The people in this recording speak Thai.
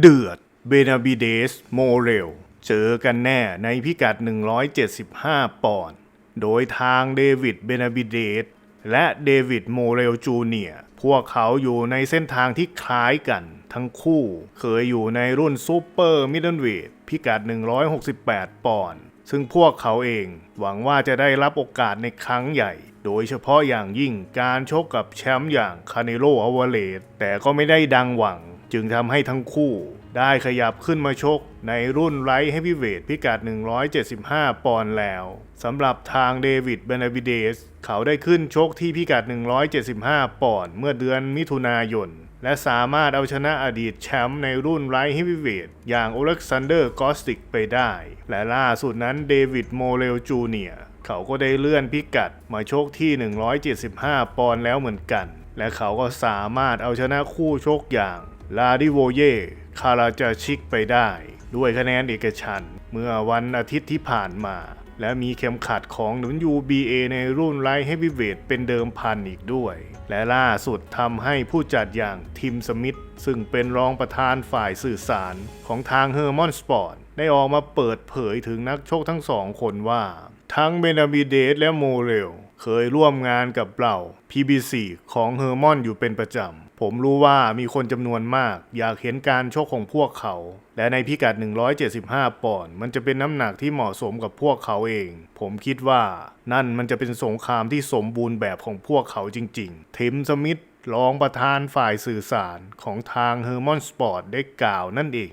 เดือดเบนาบิเดสโมเรล เจอกันแน่ในพิกัด 175 ปอนด์ โดยทางเดวิดเบนาบิเดสและเดวิดโมเรลจูเนียพวกเขาอยู่ในเส้นทางที่คล้ายกัน ทั้งคู่เคยอยู่ในรุ่นซูเปอร์มิดเดิลเวทพิกัด 168 ปอนด์ ซึ่งพวกเขาเองหวังว่าจะได้รับโอกาสในครั้งใหญ่ โดยเฉพาะอย่างยิ่งการชกกับแชมป์อย่างคาเนโลอวาเลสแต่ก็ไม่ได้ดังหวัง จึงทำให้ทั้งคู่ได้ขยับขึ้นมาชกในรุ่นไลท์เฮฟวีเวทพิกัด 175 ปอนด์แล้วสำหรับทางเดวิดเบนาบิเดส เขาได้ขึ้นชกที่พิกัด 175 ปอนด์เมื่อเดือนมิถุนายน และสามารถเอาชนะอดีตแชมป์ในรุ่นไลท์เฮฟวีเวทอย่างโอเล็กซานเดอร์กอสติกไปได้ และล่าสุดนั้นเดวิดโมเรลจูเนียเขาก็ได้เลื่อนพิกัดมาชกที่ 175 ปอนด์แล้วเหมือนกัน และเขาก็สามารถเอาชนะคู่ชกอย่าง ลาดิโวเย่คาราจาชิกไปได้ ด้วยคะแนนเอกฉันเมื่อวันอาทิตย์ที่ผ่านมา และมีเข็มขัดของ WBA ในรุ่นไลท์เฮฟวีเวทเป็นเดิมพันอีกด้วย และล่าสุดทำให้ผู้จัดอย่างทิมสมิธซึ่งเป็นรองประธานฝ่ายสื่อสารของทางเฮอร์มอนสปอร์ตได้ออกมาเปิดเผยถึงนักชกทั้งสองคนว่า ทั้งเบนาบิเดสและโมเรลเคยร่วมงานกับเรา PBC ของเฮอร์มอนอยู่เป็นประจำ ผมรู้ว่ามีคนจำนวนมาก อยากเห็นการชกของพวกเขา และในพิกัด 175 ปอนด์มันจะเป็นน้ำหนักที่เหมาะสมกับพวกเขาเอง ผมคิดว่า นั่นมันจะเป็นสงครามที่สมบูรณ์แบบของพวกเขาจริงๆ ทิมสมิธรองประธานฝ่ายสื่อสารของทางเฮอร์มอนสปอร์ตได้กล่าวนั่นเอง